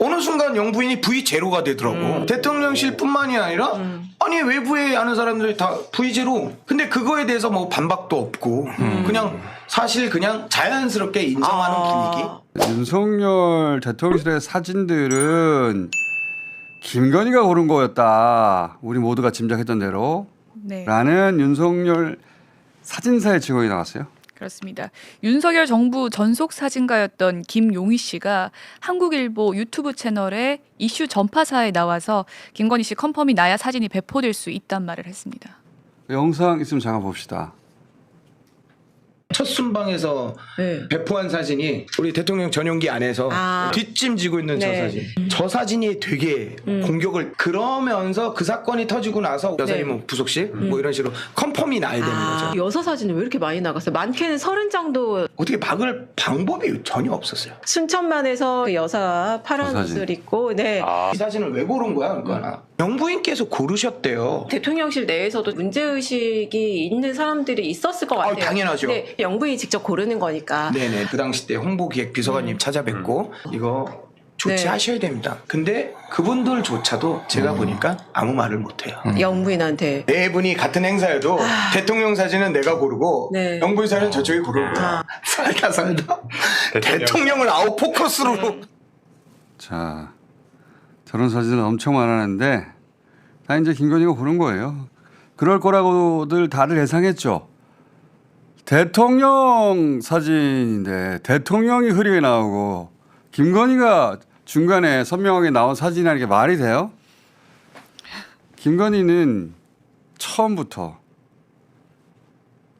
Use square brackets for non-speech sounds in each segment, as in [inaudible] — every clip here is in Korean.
어느 순간 영부인이 V 제로가 되더라고. 음. 대통령실뿐만이 아니라 아니 외부에 아는 사람들이 다 V 제로. 근데 그거에 대해서 뭐 반박도 없고 그냥 사실 그냥 자연스럽게 인정하는 아. 분위기. 윤석열 대통령실의 사진들은 김건희가 고른 거였다. 우리 모두가 짐작했던 대로. 네. 라는 윤석열 사진사의 증언이 나왔어요. 그렇습니다. 윤석열 정부 전속 사진가였던 김용희 씨가 한국일보 유튜브 채널에 이슈 전파사에 나와서 김건희 씨 컨펌이 나야 사진이 배포될 수 있단 말을 했습니다. 영상 있으면 잠깐 봅시다. 첫 순방에서 네. 배포한 사진이 우리 대통령 전용기 안에서 아. 뒷짐지고 있는 저 네. 사진. 저 사진이 되게 음. 공격을 그러면서 그 사건이 터지고 나서 여사님 네. 뭐 부속실 뭐 이런 식으로 컨펌이 나야 되는 아, 거죠. 여서 사진이 왜 이렇게 많이 나갔어요? 많게는 서른 장도 어떻게 막을 방법이 전혀 없었어요. 순천만에서 그 여사 파란 저 사진. 옷을 입고 네. 이 사진을 왜 고른 거야? 그러니까 영부인께서 고르셨대요. 대통령실 내에서도 문제 의식이 있는 사람들이 있었을 것 아, 같아요. 당연하죠. 네, 영부인이 직접 고르는 거니까. 네네. 그 당시 때 홍보기획 비서관님 음. 찾아뵙고 이거 네. 조치하셔야 됩니다. 근데 그분들조차도 제가 보니까 아무 말을 못해요. 영부인한테 네 분이 같은 행사여도 대통령 사진은 내가 고르고 아. 네. 영부인 사진은 저쪽이 거야. 아. [laughs] 살다 살다 대통령을 아웃 포커스로 네. 자, 저런 사진을 엄청 많았는데 다 이제 김건희가 고른 거예요. 그럴 거라고들 다들 예상했죠. 대통령 사진인데 대통령이 흐리게 나오고 김건희가 중간에 선명하게 나온 사진이라는 게 말이 돼요? 김건희는 처음부터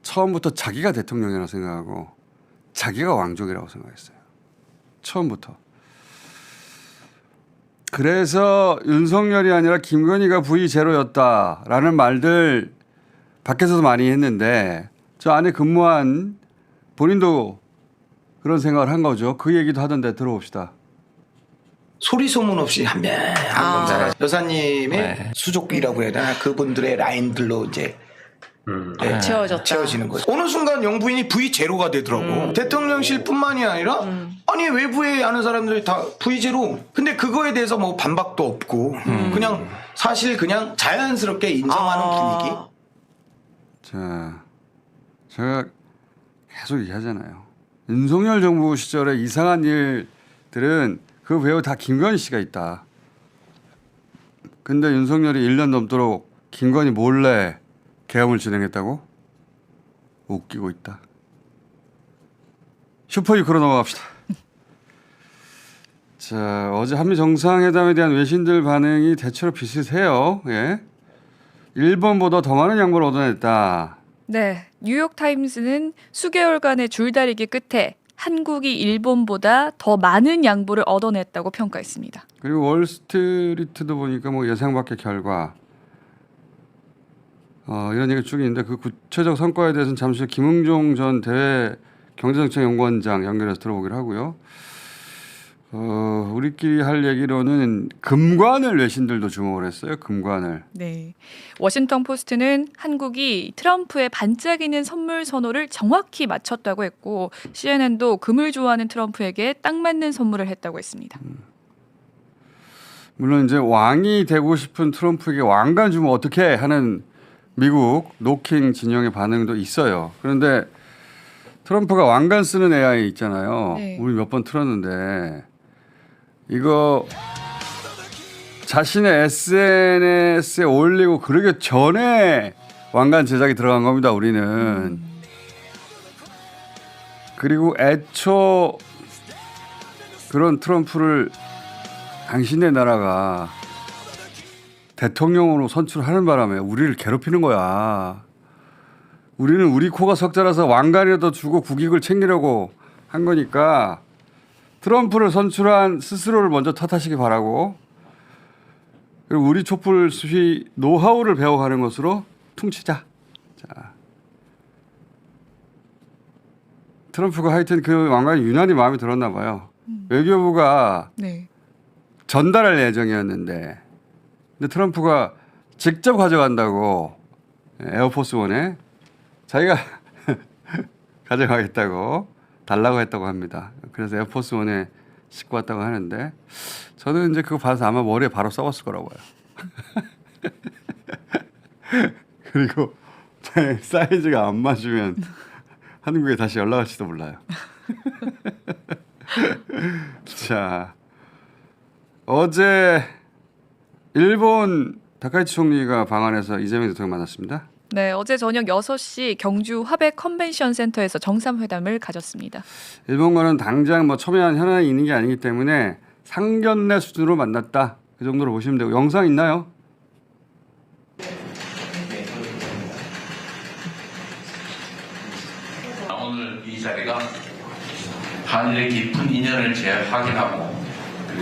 처음부터 자기가 대통령이라고 생각하고 자기가 왕족이라고 생각했어요. 처음부터. 그래서 윤석열이 아니라 김건희가 V0였다라는 말들 밖에서도 많이 했는데 저 안에 근무한 본인도 그런 생각을 한 거죠. 그 얘기도 하던데 들어봅시다. 소리 소문 없이 한명 아. 검사가 여사님의 네. 수족이라고 해야 되나 그분들의 라인들로 이제 네, 채워졌다. 채워지는 거죠. 어느 순간 영부인이 V 제로가 되더라고. 음. 대통령실뿐만이 아니라 아니 외부에 아는 사람들이 다 V 제로. 근데 그거에 대해서 뭐 반박도 없고 그냥 사실 그냥 자연스럽게 인정하는 아. 분위기. 자, 제가 계속 얘기하잖아요. 윤석열 정부 시절에 이상한 일들은 그 배우 다 김건희 씨가 있다. 근데 윤석열이 1년 넘도록 김건희 몰래 계엄을 진행했다고? 웃기고 있다. 슈퍼유크로 넘어갑시다. [laughs] 자, 어제 한미 정상회담에 대한 외신들 반응이 대체로 비슷해요. 예. 일본보다 더 많은 양보를 얻어냈다. 네, 뉴욕 타임스는 수개월간의 줄다리기 끝에 한국이 일본보다 더 많은 양보를 얻어냈다고 평가했습니다. 그리고 월스트리트도 보니까 뭐 예상 밖의 결과 어, 이런 얘기가 쭉 있는데 그 구체적 성과에 대해서는 잠시 후 김응종 전 대외 경제정책연구원장 연결해서 들어보기로 하고요. 어, 우리끼리 할 얘기로는 금관을 외신들도 주목을 했어요. 금관을. 네. 워싱턴 포스트는 한국이 트럼프의 반짝이는 선물 선호를 정확히 맞췄다고 했고 CNN도 금을 좋아하는 트럼프에게 딱 맞는 선물을 했다고 했습니다. 물론 이제 왕이 되고 싶은 트럼프에게 왕관 주면 어떻게 하는 미국 노킹 진영의 반응도 있어요. 그런데 트럼프가 왕관 쓰는 AI 있잖아요. 네. 우리 몇 번 틀었는데 이거 자신의 SNS에 올리고 그러기 전에 왕관 제작이 들어간 겁니다. 우리는 그리고 애초 그런 트럼프를 당신네 나라가 대통령으로 선출하는 바람에 우리를 괴롭히는 거야. 우리는 우리 코가 석자라서 왕관이라도 주고 국익을 챙기려고 한 거니까 트럼프를 선출한 스스로를 먼저 탓하시기 바라고 그리고 우리 촛불 수희 노하우를 배워가는 것으로 퉁치자. 자. 트럼프가 하여튼 그 왕관이 유난히 마음에 들었나 봐요. 외교부가 네. 전달할 예정이었는데 근데 트럼프가 직접 가져간다고 에어포스 원에 자기가 [laughs] 가져가겠다고 달라고 했다고 합니다. 그래서 에어포스 원에 싣고 왔다고 하는데 저는 이제 그거 봐서 아마 머리에 바로 써봤을 거라고 봐요. [laughs] 그리고 사이즈가 안 맞으면 한국에 다시 연락할지도 몰라요. [laughs] 자 어제 일본 다카이치 총리가 방한해서 이재명 대통령 만났습니다. 네, 어제 저녁 6시 경주 화백 컨벤션 센터에서 정상회담을 가졌습니다. 일본과는 당장 뭐 첨예한 현안이 있는 게 아니기 때문에 상견례 수준으로 만났다. 그 정도로 보시면 되고 영상 있나요? 오늘 이 자리가 한일의 깊은 인연을 재확인하고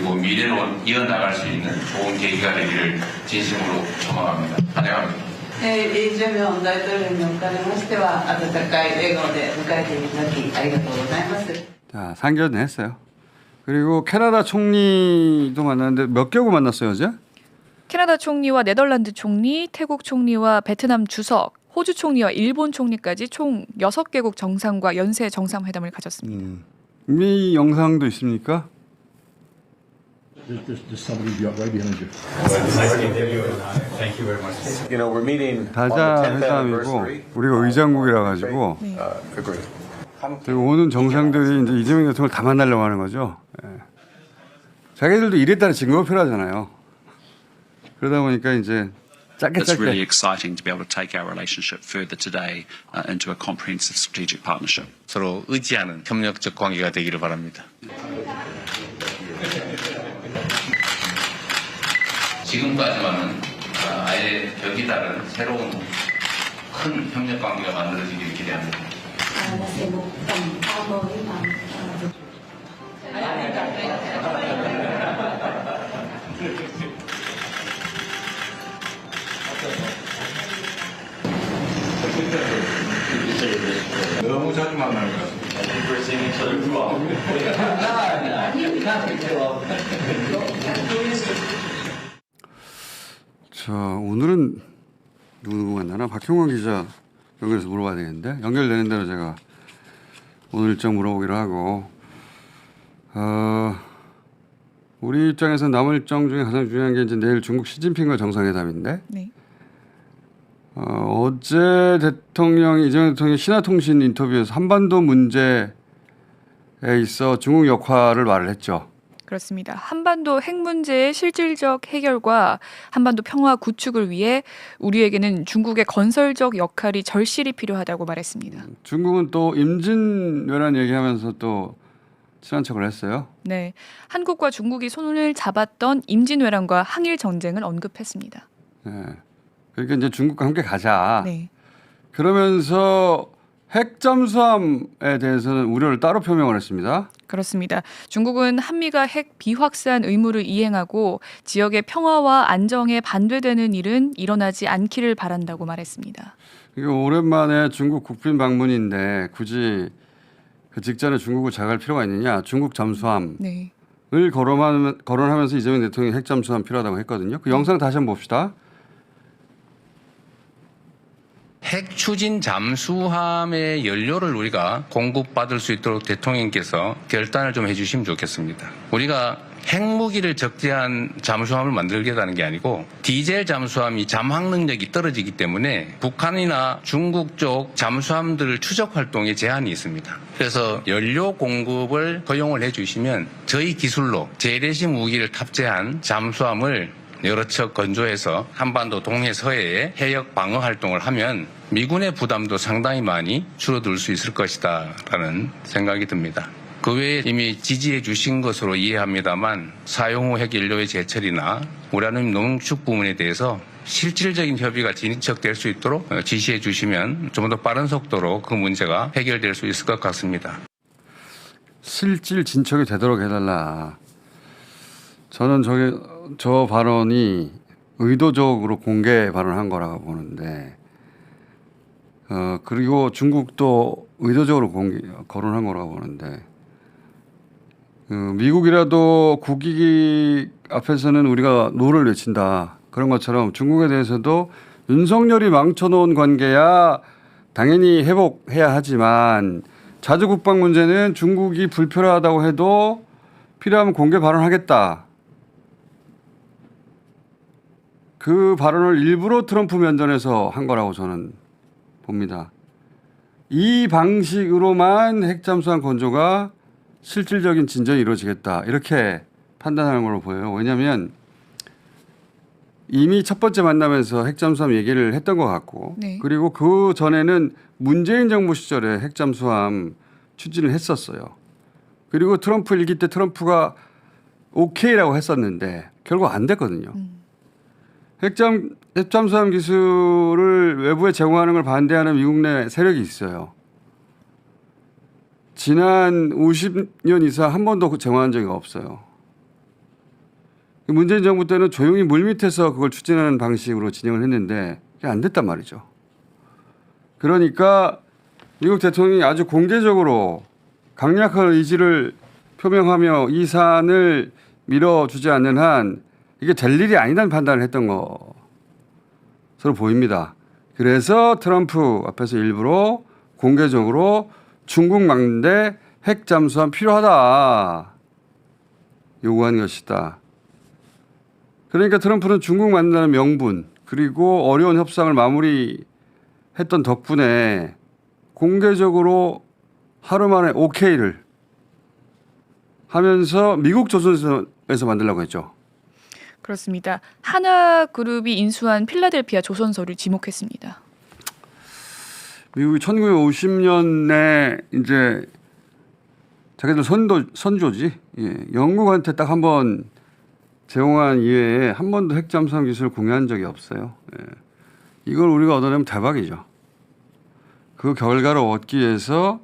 그리고 미래로 이어나갈 수 있는 좋은 계기가 되기를 진심으로 초망합니다. 환영합니다. えー、イ・ジェミョン大統領におかれましては、温かい笑顔で迎えていただき、ありがとうございます。 자 상견례 했어요. 그리고 캐나다 총리도 만났는데 몇 개국 만났어요 어제? 캐나다 총리와 네덜란드 총리, 태국 총리와 베트남 주석, 호주 총리와 일본 총리까지 총 6개국 정상과 연쇄 정상회담을 가졌습니다. 이 영상도 있습니까? There's, there's, there's somebody right behind you. You know, we're meeting on the 다자 10th 회담이고 anniversary. 우리가 의장국이라 가지고 Uh, agreed. 그리고 오는 정상들이 이제 이재명 대통령을 다 만나려고 하는 거죠. 예. 자기들도 이랬다는 증거가 필요하잖아요. 그러다 보니까 이제 짧게 It's really 짧게 exciting to be able to take our relationship further today uh, into a comprehensive strategic partnership. 서로 의지하는 협력적 관계가 되기를 바랍니다. 지금까지와는 아, 아예 벽이 다른 새로운 큰 협력 관계가 만들어지기를 기대합니다. 너무 자주 만나는 것 같습니다. 자 오늘은 누구 누구 만나나 박형원 기자 연결해서 물어봐야 되겠는데 연결되는 대로 제가 오늘 일정 물어보기로 하고 어, 우리 입장에서 남은 일정 중에 가장 중요한 게 이제 내일 중국 시진핑과 정상회담인데 네. 어, 어제 대통령이 이재명 대통령이 신화통신 인터뷰에서 한반도 문제에 있어 중국 역할을 말을 했죠. 그렇습니다. 한반도 핵 문제의 실질적 해결과 한반도 평화 구축을 위해 우리에게는 중국의 건설적 역할이 절실히 필요하다고 말했습니다. 중국은 또 임진왜란 얘기하면서 또 친한 척을 했어요. 네. 한국과 중국이 손을 잡았던 임진왜란과 항일 전쟁을 언급했습니다. 네. 그러니까 이제 중국과 함께 가자. 네. 그러면서 핵 잠수함에 대해서는 우려를 따로 표명을 했습니다. 그렇습니다. 중국은 한미가 핵 비확산 의무를 이행하고 지역의 평화와 안정에 반대되는 일은 일어나지 않기를 바란다고 말했습니다. 이게 오랜만에 중국 국빈 방문인데 굳이 그 직전에 중국을 자갈 필요가 있느냐? 중국 잠수함을 네. 거론하면, 거론하면서 이재명 대통령이 핵 잠수함 필요하다고 했거든요. 그 영상 다시 한번 봅시다. 핵 추진 잠수함의 연료를 우리가 공급받을 수 있도록 대통령께서 결단을 좀 해주시면 좋겠습니다. 우리가 핵무기를 적재한 잠수함을 만들겠다는 게 아니고 디젤 잠수함이 잠항 능력이 떨어지기 때문에 북한이나 중국 쪽 잠수함들 추적 활동에 제한이 있습니다. 그래서 연료 공급을 허용을 해주시면 저희 기술로 재래식 무기를 탑재한 잠수함을 여러 척 건조해서 한반도 동해 서해에 해역 방어 활동을 하면 미군의 부담도 상당히 많이 줄어들 수 있을 것이다 라는 생각이 듭니다. 그 외에 이미 지지해 주신 것으로 이해합니다만 사용 후 핵연료의 제철이나 우라늄 농축 부분에 대해서 실질적인 협의가 진척될 수 있도록 어, 지시해 주시면 좀 더 빠른 속도로 그 문제가 해결될 수 있을 것 같습니다. 실질 진척이 되도록 해달라. 저는 저게 저 발언이 의도적으로 공개 발언한 거라고 보는데, 어 그리고 중국도 의도적으로 공개 거론한 거라고 보는데, 어, 미국이라도 국익 앞에서는 우리가 노를 외친다 그런 것처럼 중국에 대해서도 윤석열이 망쳐놓은 관계야 당연히 회복해야 하지만 자주 국방 문제는 중국이 불편하다고 해도 필요하면 공개 발언하겠다. 그 발언을 일부러 트럼프 면전에서 한 거라고 저는 봅니다. 이 방식으로만 핵잠수함 건조가 실질적인 진전이 이루어지겠다. 이렇게 판단하는 걸로 보여요. 왜냐하면 이미 첫 번째 만나면서 핵잠수함 얘기를 했던 것 같고 네. 그리고 그 전에는 문재인 정부 시절에 핵잠수함 추진을 했었어요. 그리고 트럼프 일기 때 트럼프가 오케이라고 했었는데 결국 안 됐거든요. 핵잠 핵잠 수함 기술을 외부에 제공하는 걸 반대하는 미국 내 세력이 있어요. 지난 50년 이상 한 번도 제공한 적이 없어요. 문재인 정부 때는 조용히 물밑에서 그걸 추진하는 방식으로 진행을 했는데 그게 안 됐단 말이죠. 그러니까 미국 대통령이 아주 공개적으로 강력한 의지를 표명하며 이 사안을 밀어주지 않는 한 이게 될 일이 아니라는 판단을 했던 것으로 보입니다. 그래서 트럼프 앞에서 일부러 공개적으로 중국 막는데 핵 잠수함 필요하다 요구한 것이다. 그러니까 트럼프는 중국 만나는 명분 그리고 어려운 협상을 마무리했던 덕분에 공개적으로 하루 만에 오케이를 하면서 미국 조선에서 만들려고 했죠. 그렇습니다. 하나그룹이 인수한 필라델피아 조선소를 지목했습니다. 미국이 1950년에 이제 자기들 선도 선조지 예, 영국한테 딱 한 번 제공한 이외에 한 번도 핵잠수함 기술을 공유한 적이 없어요. 예. 이걸 우리가 얻어내면 대박이죠. 그 결과를 얻기 위해서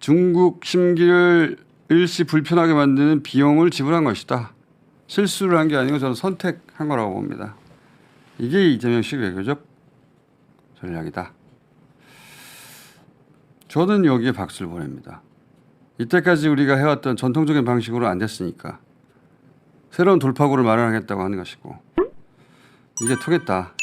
중국 심기를 일시 불편하게 만드는 비용을 지불한 것이다. 실수를 한 게 아니고 저는 선택한 거라고 봅니다. 이게 이재명식 외교적 전략이다. 저는 여기에 박수를 보냅니다. 이때까지 우리가 해왔던 전통적인 방식으로 안 됐으니까 새로운 돌파구를 마련하겠다고 하는 것이고 이게 통했다.